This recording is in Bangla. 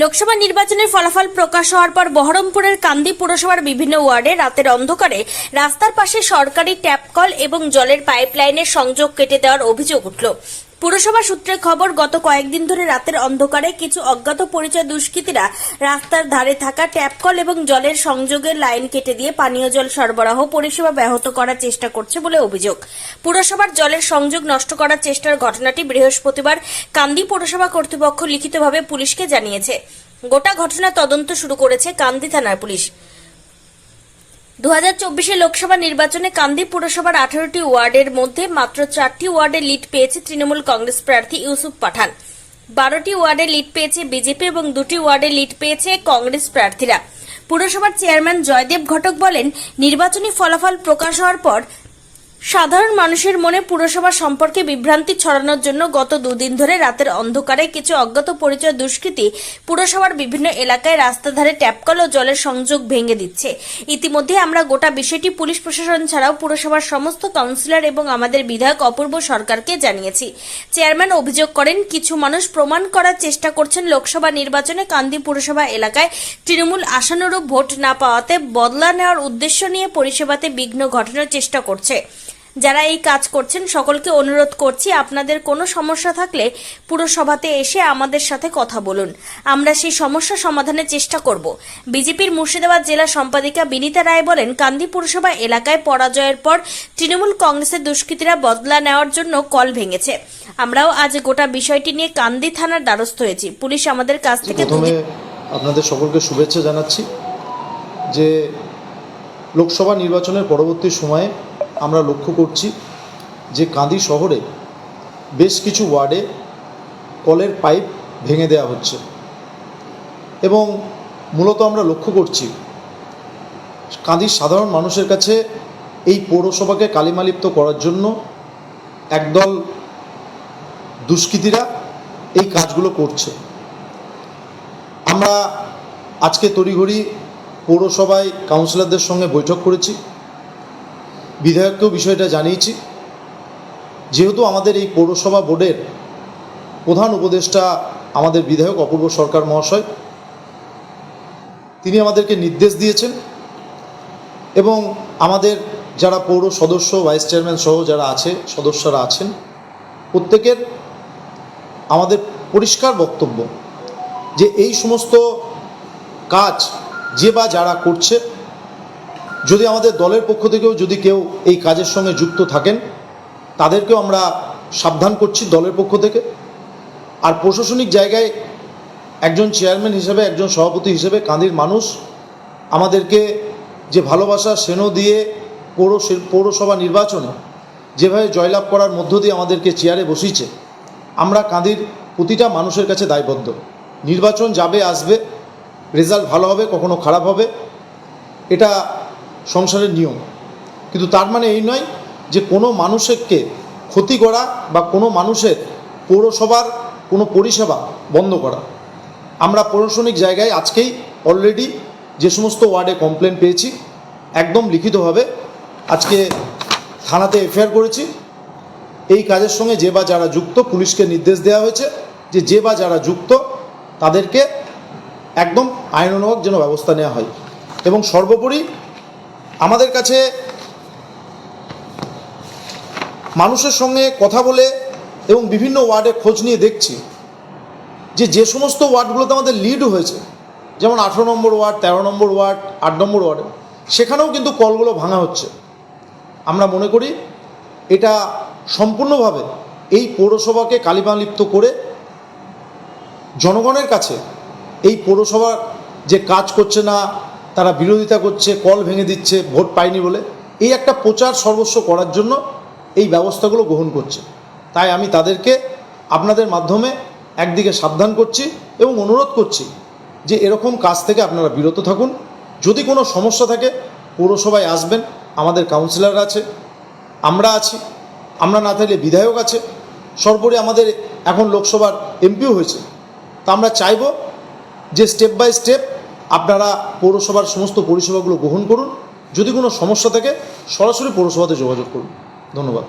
লোকসভা নির্বাচনের ফলাফল প্রকাশ হওয়ার পর বহরমপুরের কান্দি পুরসভার বিভিন্ন ওয়ার্ডে রাতের অন্ধকারে রাস্তার পাশে সরকারি ট্যাপকল এবং জলের পাইপলাইনের সংযোগ কেটে দেওয়ার অভিযোগ উঠল। পুরসভা সূত্রে খবর, গত কয়েকদিন ধরে রাতের অন্ধকারে কিছু অজ্ঞাত পরিচয় দুষ্কৃতীরা রাস্তার ধারে থাকা ট্যাপ কল এবং জলের সংযোগের লাইন কেটে দিয়ে পানীয় জল সরবরাহ পরিষেবা ব্যাহত করার চেষ্টা করছে বলে অভিযোগ। পুরসভার জলের সংযোগ নষ্ট করার চেষ্টার ঘটনাটি বৃহস্পতিবার কান্দি পুরসভা কর্তৃপক্ষ লিখিতভাবে পুলিশকে জানিয়েছে। গোটা ঘটনা তদন্ত শুরু করেছে কান্দি থানার পুলিশ। দু হাজার চব্বিশে লোকসভা নির্বাচনে কান্দি পুরসভার আঠারোটি ওয়ার্ডের মধ্যে মাত্র চারটি ওয়ার্ডে লিড পেয়েছে তৃণমূল কংগ্রেস প্রার্থী ইউসুফ পাঠান। বারোটি ওয়ার্ডে লিড পেয়েছে বিজেপি এবং দুটি ওয়ার্ডে লিড পেয়েছে কংগ্রেস প্রার্থীরা। পুরসভার চেয়ারম্যান জয়দেব ঘটক বলেন, নির্বাচনী ফলাফল প্রকাশ হওয়ার পর সাধারণ মানুষের মনে পুরসভা সম্পর্কে বিভ্রান্তি ছড়ানোর জন্য গত দুদিন ধরে রাতের অন্ধকারে কিছু অজ্ঞাত পরিচয় দুষ্কৃতী পুরসভার বিভিন্ন এলাকায় রাস্তা ধারে ট্যাপকল ও জলের সংযোগ ভেঙে দিচ্ছে। ইতিমধ্যে আমরা গোটা বিষয়টি পুলিশ প্রশাসন ছাড়াও পুরসভার সমস্ত কাউন্সিলর এবং আমাদের বিধায়ক অপূর্ব সরকারকে জানিয়েছি। চেয়ারম্যান অভিযোগ করেন, কিছু মানুষ প্রমাণ করার চেষ্টা করছেন লোকসভা নির্বাচনে কান্দি পুরসভা এলাকায় তৃণমূল আশানুরূপ ভোট না পাওয়াতে বদলা নেওয়ার উদ্দেশ্য নিয়ে পরিষেবাতে বিঘ্ন ঘটানোর চেষ্টা করছে। যারা এই কাজ করছেন সকলকে অনুরোধ করছি আপনাদের কোনো সমস্যা থাকলে পুরসভাতে এসে আমাদের সাথে কথা বলুন। আমরা সেই সমস্যা সমাধানের চেষ্টা করব। বিজেপির মুর্শিদাবাদ জেলা সম্পাদিকা বিনীতা রায় বলেন কান্দি পুরসভা এলাকায় পরাজয়ের পর তৃণমূল কংগ্রেসের দুষ্কৃতীরা বদলা নেওয়ার জন্য কল ভেঙেছে। আমরাও আজ গোটা বিষয়টি নিয়ে কান্দি থানার দ্বারস্থ হয়েছি। পুলিশ আমাদের কাছ থেকে আপনাদের সকলকে শুভেচ্ছা জানাচ্ছি যে লোকসভা নির্বাচনের পরবর্তী সময়ে আমরা লক্ষ্য করছি যে কাঁদি শহরে বেশ কিছু ওয়ার্ডে কলের পাইপ ভেঙে দেওয়া হচ্ছে। এবং মূলত আমরা লক্ষ্য করছি, কাঁদির সাধারণ মানুষের কাছে এই পৌরসভাকে কালিমালিপ্ত করার জন্য একদল দুষ্কৃতীরা এই কাজগুলো করছে। আমরা আজকে তড়িঘড়ি পৌরসভায় কাউন্সিলরদের সঙ্গে বৈঠক করেছি। বিধায়ককেও বিষয়টা জানিয়েছি। যেহেতু আমাদের এই পৌরসভা বোর্ডের প্রধান উপদেষ্টা আমাদের বিধায়ক, অপূর্ব সরকার মহাশয়, তিনি আমাদেরকে নির্দেশ দিয়েছেন এবং আমাদের যারা পৌর সদস্য, ভাইস চেয়ারম্যান সহ যারা আছে, সদস্যরা আছেন, প্রত্যেকের আমাদের পরিষ্কার বক্তব্য যে এই সমস্ত কাজ যে বা যারা করছে যদি আমাদের দলের পক্ষ থেকেও যদি কেউ এই কাজের সঙ্গে যুক্ত থাকেন, তাদেরকেও আমরা সাবধান করছি দলের পক্ষ থেকে। আর প্রশাসনিক জায়গায় একজন চেয়ারম্যান হিসেবে, একজন সভাপতি হিসেবে কাঁদির মানুষ আমাদেরকে যে ভালোবাসা সেনো দিয়ে পৌর পৌরসভা নির্বাচনে যেভাবে জয়লাভ করার মধ্য দিয়ে আমাদেরকে চেয়ারে বসিয়েছে, আমরা কাঁদির প্রতিটা মানুষের কাছে দায়বদ্ধ। নির্বাচন যাবে, আসবে, রেজাল্ট ভালো হবে, কখনো খারাপ হবে। এটা সংসারের নিয়ম। কিন্তু তার মানে এই নয় যে কোনো মানুষকে ক্ষতি করা বা কোনো মানুষের পৌরসভার কোনো পরিষেবা বন্ধ করা। আমরা প্রশাসনিক জায়গায় আজকেই অলরেডি যে সমস্ত ওয়ার্ডে কমপ্লেন পেয়েছি, একদম লিখিতভাবে আজকে থানাতে এফআইআর করেছি। এই কাজের সঙ্গে যে বা যারা যুক্ত পুলিশকে নির্দেশ দেওয়া হয়েছে যে যে বা যারা যুক্ত তাদেরকে একদম আইনানুগ যেন ব্যবস্থা নেওয়া হয়। এবং সর্বোপরি আমাদের কাছে মানুষের সঙ্গে কথা বলে এবং বিভিন্ন ওয়ার্ডে খোঁজ নিয়ে দেখছি যে যে সমস্ত ওয়ার্ডগুলোতে আমাদের লিড হয়েছে, যেমন আঠেরো নম্বর ওয়ার্ড, তেরো নম্বর ওয়ার্ড, আট নম্বর ওয়ার্ডে, সেখানেও কিন্তু কলগুলো ভাঙা হচ্ছে। আমরা মনে করি এটা সম্পূর্ণভাবে এই পৌরসভাকে কালিমালিপ্ত করে জনগণের কাছে এই পৌরসভার যে কাজ করছে না তারা বিরোধিতা করছে, কল ভেঙে দিচ্ছে, ভোট পায়নি বলে। এই একটা প্রচার সর্বস্ব করার জন্য এই ব্যবস্থাগুলো গ্রহণ করছে। তাই আমি তাদেরকে আপনাদের মাধ্যমে একদিকে সাবধান করছি এবং অনুরোধ করছি যে এরকম কাজ থেকে আপনারা বিরত থাকুন। যদি কোনো সমস্যা থাকে, পৌরসভায় আসবেন, আমাদের কাউন্সিলর আছে, আমরা আছি, আমরা না থাকলে বিধায়ক আছে, সর্বোপরি আমাদের এখন লোকসভার এমপিও হয়েছে। তা আমরা চাইব যে স্টেপ বাই স্টেপ আপনারা পৌরসভার সমস্ত পরিষেবাগুলো গ্রহণ করুন। যদি কোনো সমস্যা থাকে, সরাসরি পৌরসভাতে যোগাযোগ করুন। ধন্যবাদ।